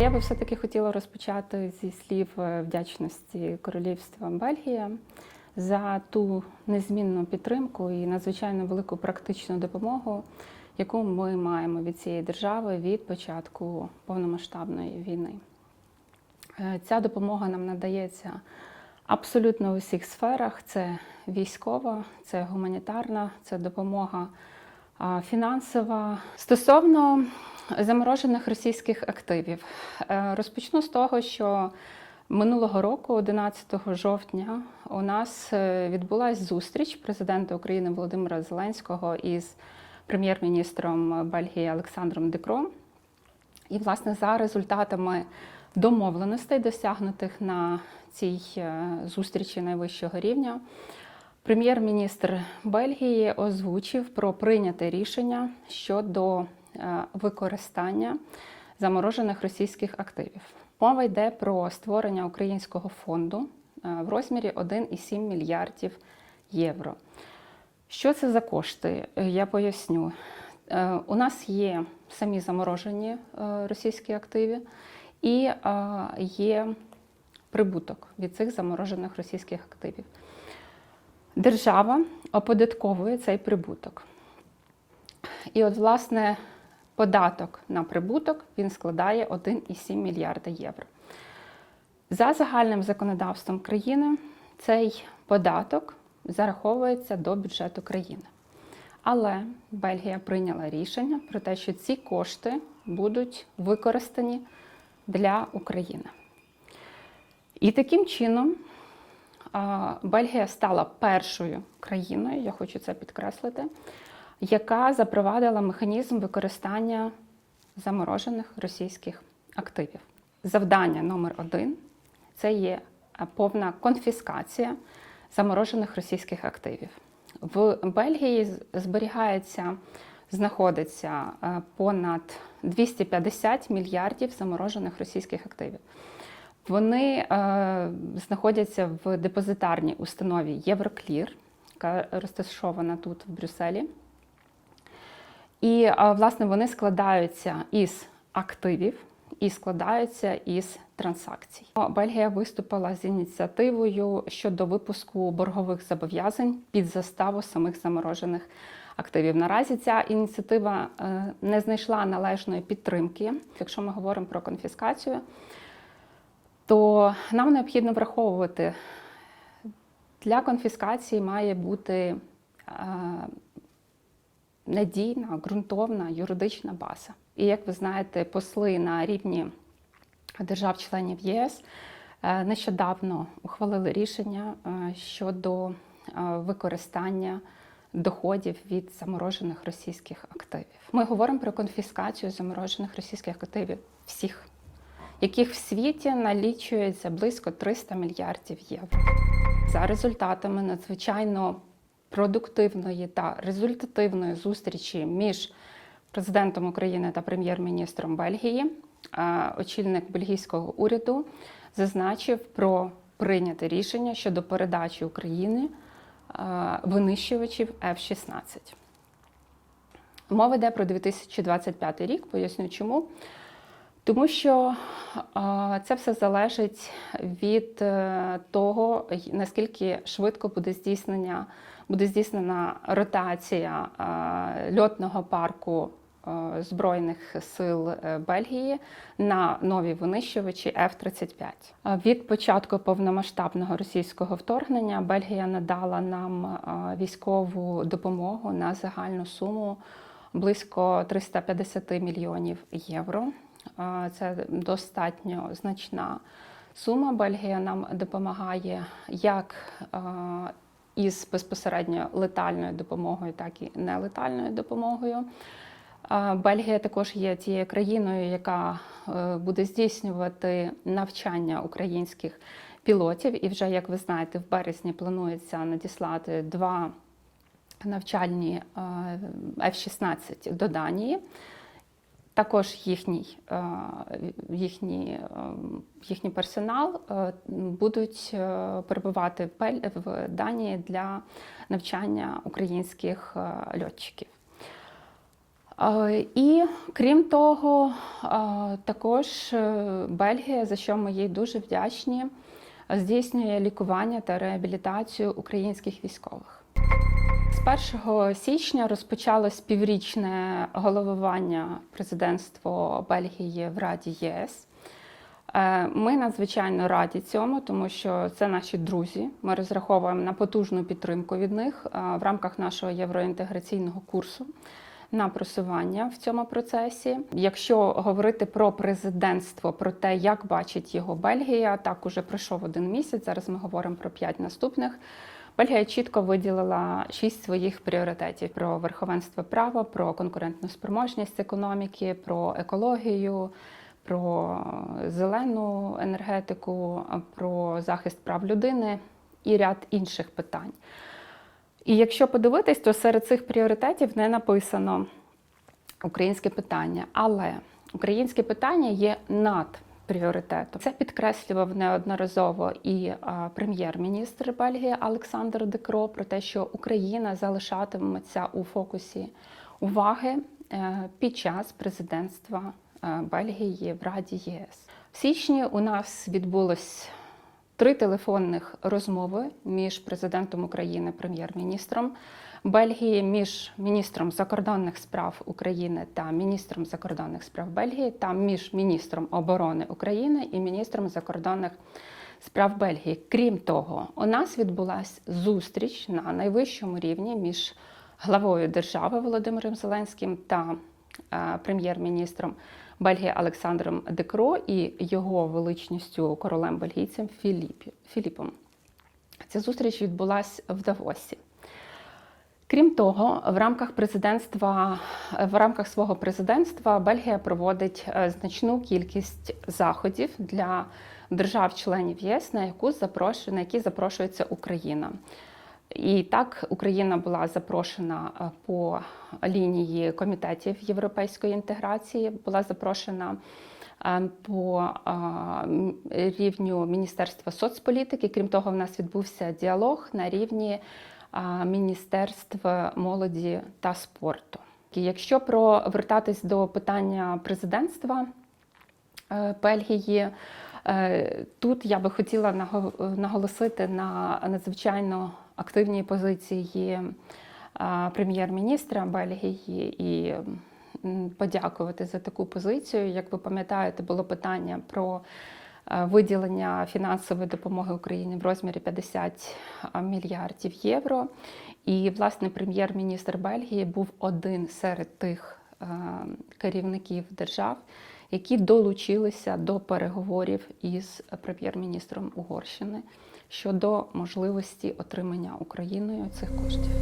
Я би все-таки хотіла розпочати зі слів е, вдячності Королівства Бельгія за ту незмінну підтримку і надзвичайно велику практичну допомогу, яку ми маємо від цієї держави від початку повномасштабної війни. Е, Ця допомога нам надається абсолютно у всіх сферах: це військова, це гуманітарна, це допомога фінансова. Стосовно заморожених російських активів, Е, розпочну з того, що минулого року, 11 жовтня, у нас е, відбулася зустріч президента України Володимира Зеленського із прем'єр-міністром Бельгії Олександром Декро. І, власне, за результатами домовленостей, досягнутих на цій е, зустрічі найвищого рівня, прем'єр-міністр Бельгії озвучив про прийняте рішення щодо використання заморожених російських активів. Мова йде про створення українського фонду е, в розмірі 1,7 мільярдів євро. Що це за кошти? Е, Я поясню. Е, У нас є самі заморожені е, російські активи і е, є прибуток від цих заморожених російських активів. Держава оподатковує цей прибуток. І от, власне, податок на прибуток він складає 1,7 мільярда євро. За загальним законодавством країни цей податок зараховується до бюджету країни. Але Бельгія прийняла рішення про те, що ці кошти будуть використані для України. І таким чином Бельгія стала першою країною, я хочу це підкреслити, яка запровадила механізм використання заморожених російських активів. Завдання номер один це є повна конфіскація заморожених російських активів. В Бельгії зберігається, знаходиться е, понад 250 мільярдів заморожених російських активів. Вони е, знаходяться в депозитарній установі Євроклір, яка розташована тут в Брюсселі. І, е, власне, вони складаються із активів і складаються із транзакцій. Бельгія виступила з ініціативою щодо випуску боргових зобов'язань під заставу самих заморожених активів. Наразі ця ініціатива е, не знайшла належної підтримки. Якщо ми говоримо про конфіскацію, то нам необхідно враховувати, для конфіскації має бути е, надійна, ґрунтовна юридична база. І як ви знаєте, посли на рівні держав-членів ЄС е, нещодавно ухвалили рішення е, щодо е, використання доходів від заморожених російських активів. Ми говоримо про конфіскацію заморожених російських активів всіх, яких в світі налічується близько 300 мільярдів євро. За результатами надзвичайно продуктивної та результативної зустрічі між президентом України та прем'єр-міністром Бельгії, очільник бельгійського уряду зазначив про прийняте рішення щодо передачі України винищувачів F-16. Мова йде про 2025 рік, поясню чому. Тому що це все залежить від е, того, наскільки швидко буде здійснення, буде здійснена ротація е, льотного парку е, Збройних сил Бельгії на нові винищувачі F-35. Е, Від початку повномасштабного російського вторгнення Бельгія надала нам військову допомогу на загальну суму близько 350 мільйонів євро. Це достатньо значна сума. Бельгія нам допомагає як із безпосередньо летальною допомогою, так і нелетальною допомогою. Бельгія також є тією країною, яка е, буде здійснювати навчання українських пілотів. І вже, як ви знаєте, в березні планується надіслати два навчальні е, F-16 до Данії. Також їхній, е, їхній, е, їхній персонал е, будуть перебувати в Данії для навчання українських льотчиків. І крім того, також Бельгія, за що ми їй дуже вдячні, здійснює лікування та реабілітацію українських військових. З 1 січня розпочалось піврічне головування президентства Бельгії в Раді єС. Е, Ми надзвичайно раді цьому, тому що це наші друзі. Ми розраховуємо на потужну підтримку від них е, в рамках нашого євроінтеграційного курсу на просування в цьому процесі. Якщо говорити про президентство, про те, як бачить його Бельгія, так уже пройшов один місяць. Зараз ми говоримо про п'ять наступних. Бельгія чітко виділила шість своїх пріоритетів: про верховенство права, про конкурентну спроможність економіки, про екологію, про зелену енергетику, про захист прав людини і ряд інших питань. І якщо подивитись, то серед цих пріоритетів не написано українське питання, але українське питання є над пріоритетом. Це підкреслював неодноразово і прем'єр-міністр Бельгії Олександр Декро про те, що Україна залишатиметься у фокусі уваги е, під час президентства е, Бельгії в Раді ЄС. В січні у нас відбулось три телефонних розмови між президентом України, прем'єр-міністром Бельгії, між міністром закордонних справ України та міністром закордонних справ Бельгії, та між міністром оборони України і міністром закордонних справ Бельгії. Крім того, у нас відбулася зустріч на найвищому рівні між главою держави Володимиром Зеленським та е, прем'єр-міністром Бельгії Олександром Декро і його величністю королем бельгійцем Філіпом. Ця зустріч відбулася в Давосі. Крім того, в рамках президентства, в рамках свого президентства Бельгія проводить е, значну кількість заходів для держав-членів ЄС, на яку запрошує, на які запрошується Україна. І так Україна була запрошена е, по лінії комітетів європейської інтеграції, була запрошена е, по рівню Міністерства соцполітики. Крім того, в нас відбувся діалог на рівні Міністерства молоді та спорту. Якщо провертатись до питання президентства е, Бельгії, Е, Тут я би хотіла наго- наголосити на надзвичайно активній позиції е, прем'єр-міністра Бельгії і подякувати за таку позицію. Як ви пам'ятаєте, було питання про виділення фінансової допомоги Україні в розмірі 50 мільярдів євро. І, власне, прем'єр-міністр Бельгії був один серед тих е, керівників держав, які долучилися до переговорів із прем'єр-міністром Угорщини щодо можливості отримання Україною цих коштів.